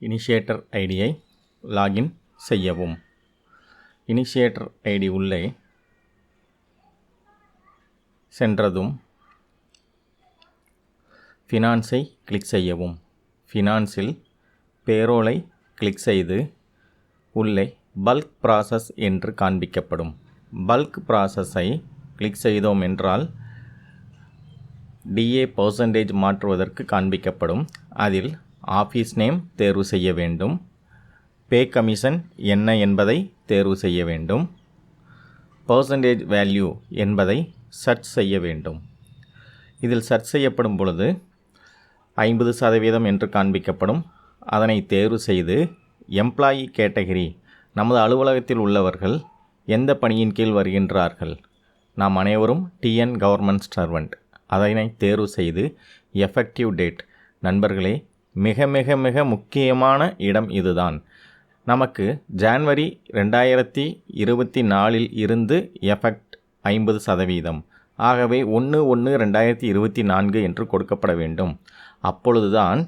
Initiator ஐடியை login செய்யவும். Initiator ID உள்ளே சென்றதும் ஃபினான்ஸை கிளிக் செய்யவும். ஃபினான்ஸில் பேரோலை கிளிக் செய்து உள்ளே பல்க் ப்ராசஸ் என்று காண்பிக்கப்படும். பல்க் ப்ராசஸை கிளிக் செய்தோம் என்றால் டிஏ பர்சன்டேஜ் மாற்றுவதற்கு காண்பிக்கப்படும். அதில் ஆஃபீஸ் நேம் தேர்வு செய்ய வேண்டும். பே கமிஷன் என்ன என்பதை தேர்வு செய்ய வேண்டும். பர்சன்டேஜ் வேல்யூ என்பதை சர்ச் செய்ய வேண்டும். இதில் சர்ச் செய்யப்படும் பொழுது ஐம்பது சதவீதம் என்று காண்பிக்கப்படும். அதனை தேர்வு செய்து எம்ப்ளாயி கேட்டகிரி நமது அலுவலகத்தில் உள்ளவர்கள் எந்த பணியின் கீழ் வருகின்றார்கள்? நாம் அனைவரும் டிஎன் கவர்மெண்ட் சர்வெண்ட். அதனை தேர்வு செய்து எஃபெக்டிவ் டேட். நண்பர்களே மிக மிக மிக முக்கியமான இடம் இதுதான். நமக்கு ஜான்வரி ரெண்டாயிரத்தி இருபத்தி நாலில் இருந்து எஃபெக்ட் ஐம்பது சதவீதம். ஆகவே ஒன்று ஒன்று ரெண்டாயிரத்தி இருபத்தி நான்கு என்று கொடுக்கப்பட வேண்டும். அப்பொழுதுதான்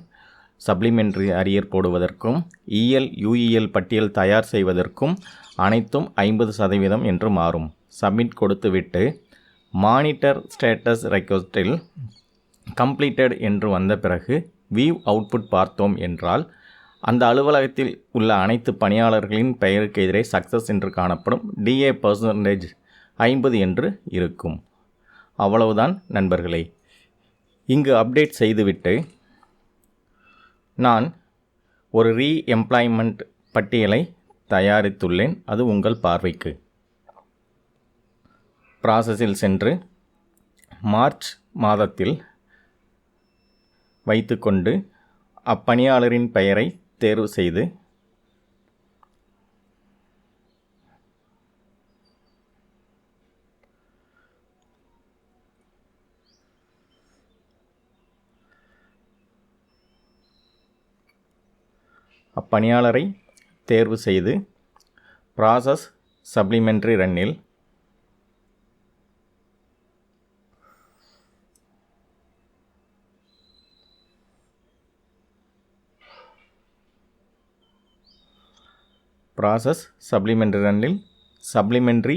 சப்ளிமெண்ட்ரி அரியர் போடுவதற்கும் இஎல் யூஇஎல் பட்டியல் தயார் செய்வதற்கும் அனைத்தும் ஐம்பது சதவீதம் என்று மாறும். சப்மிட் கொடுத்துவிட்டு மானிட்டர் ஸ்டேட்டஸ் ரெக்வஸ்டில் கம்ப்ளீட்டட் என்று வந்த பிறகு வியூ அவுட்புட் பார்த்தோம் என்றால் அந்த அலுவலகத்தில் உள்ள அனைத்து பணியாளர்களின் பெயருக்கு எதிரே சக்ஸஸ் என்று காணப்படும் டிஏ பர்சன்டேஜ் ஐம்பது என்று இருக்கும். அவ்வளவுதான் நண்பர்களே. இங்கு அப்டேட் செய்துவிட்டு நான் ஒரு ரீ எம்ப்ளாய்மெண்ட் பட்டியலை தயாரித்துள்ளேன். அது உங்கள் பார்வைக்கு. ப்ராசஸில் சென்று மார்ச் மாதத்தில் வைத்துக்கொண்டு அப்பணியாளரின் பெயரை தேர்வு செய்து அப்பணியாளரை தேர்வு செய்து ப்ராசஸ் சப்ளிமெண்ட்ரி ரன்னில் ப்ராசஸ் சப்ளிமெண்ட்ரி ரன்னில் சப்ளிமெண்ட்ரி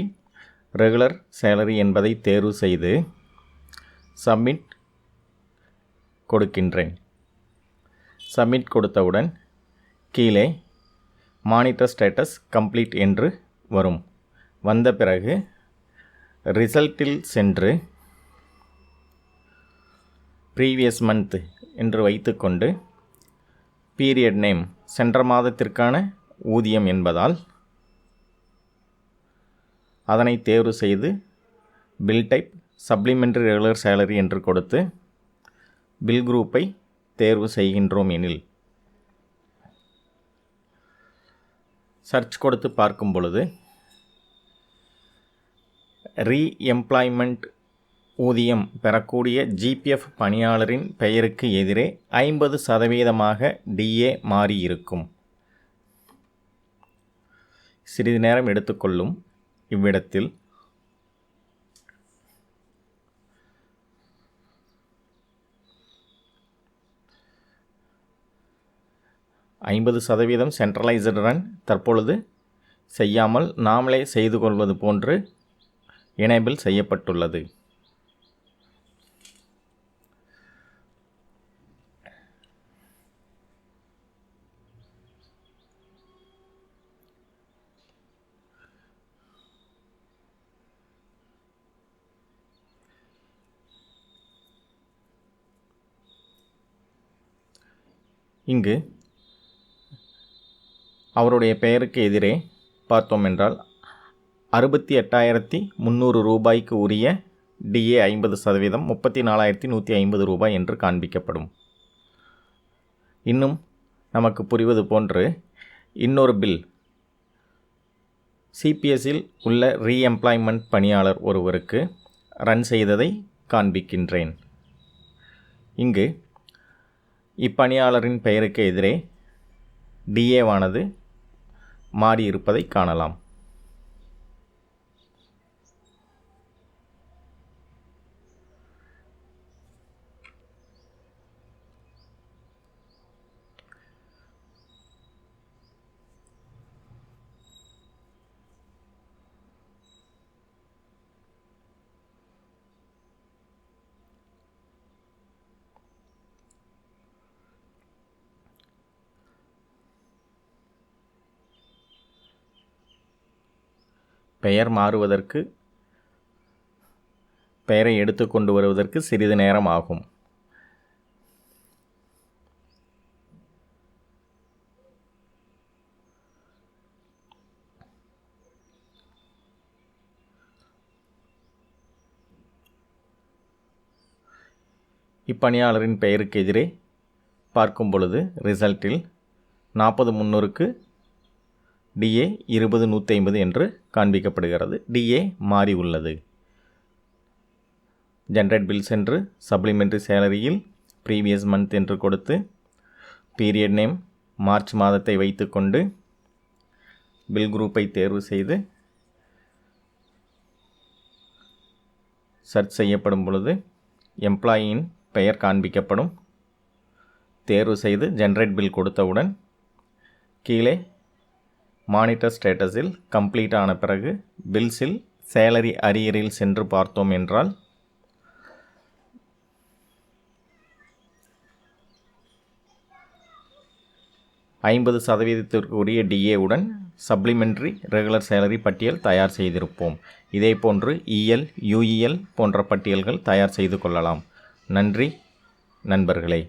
ரெகுலர் சேலரி என்பதை தேர்வு செய்து சப்மிட் கொடுக்கின்றேன். சப்மிட் கொடுத்தவுடன் கீழே மானிட்டர் ஸ்டேட்டஸ் கம்ப்ளீட் என்று வரும். வந்த பிறகு ரிசல்ட்டில் சென்று ப்ரீவியஸ் மந்த் என்று வைத்துக்கொண்டு பீரியட் நேம் சென்ற மாதத்திற்கான ஊதியம் என்பதால் அதனை தேர்வு செய்து bill type supplementary regular salary என்று கொடுத்து பில் குரூப்பை தேர்வு செய்கின்றோம் எனில் சர்ச் கொடுத்து பார்க்கும் பொழுது ரீஎம்ப்ளாய்மெண்ட் ஊதியம் பெறக்கூடிய ஜிபிஎஃப் பணியாளரின் பெயருக்கு எதிரே ஐம்பது சதவீதமாக டிஏ மாறியிருக்கும். சிறிது நேரம் எடுத்துக்கொள்ளும் இவ்விடத்தில். ஐம்பது சதவீதம் சென்ட்ரலைஸ்டு ரன் தற்பொழுது செய்யாமல் நாமளே செய்து கொள்வது போன்று எனேபிள் செய்யப்பட்டுள்ளது. இங்கு அவருடைய பெயருக்கு எதிரே பார்த்தோம் என்றால் அறுபத்தி எட்டாயிரத்தி முந்நூறு ரூபாய்க்கு உரிய டிஏ ஐம்பது சதவீதம் முப்பத்தி நாலாயிரத்தி நூற்றி ஐம்பது ரூபாய் என்று காண்பிக்கப்படும். இன்னும் நமக்கு புரிவது போன்று இன்னொரு பில். சிபிஎஸ்ஸில் உள்ள ரீஎம்ப்ளாய்மெண்ட் பணியாளர் ஒருவருக்கு ரன் செய்ததை காண்பிக்கின்றேன். இங்கு இப்பணியாளரின் பெயருக்கு எதிரே டிஏவானது மாறியிருப்பதை காணலாம். பெயர் மாறுவதற்கு பெயரை எடுத்துக்கொண்டு வருவதற்கு சிறிது நேரம் ஆகும். இப்பணியாளரின் பெயருக்கு எதிரே பார்க்கும் பொழுது ரிசல்ட்டில் நாற்பது முந்நூறுக்கு டிஏ இருபது நூற்றி ஐம்பது என்று காண்பிக்கப்படுகிறது. டிஏ மாறி உள்ளது. ஜென்ரேட் பில் சென்று சப்ளிமெண்ட்ரி சேலரியில் ப்ரீவியஸ் மந்த் என்று கொடுத்து பீரியட் நேம் மார்ச் மாதத்தை வைத்துக்கொண்டு பில் குரூப்பை தேர்வு செய்து சர்ச் செய்யப்படும் பொழுது எம்ப்ளாயியின் பெயர் காண்பிக்கப்படும். தேர்வு செய்து ஜென்ரேட் பில் கொடுத்தவுடன் கீழே மானிட்டர் ஸ்டேட்டஸில் கம்ப்ளீட் ஆன பிறகு பில்ஸில் சேலரி அரியரில் சென்று பார்த்தோம் என்றால் ஐம்பது சதவீதத்திற்குரிய டிஏவுடன் சப்ளிமெண்ட்ரி ரெகுலர் சேலரி பட்டியல் தயார் செய்திருப்போம். இதேபோன்று இஎல் யூஇஎல் போன்ற பட்டியல்கள் தயார் செய்து கொள்ளலாம். நன்றி நண்பர்களே.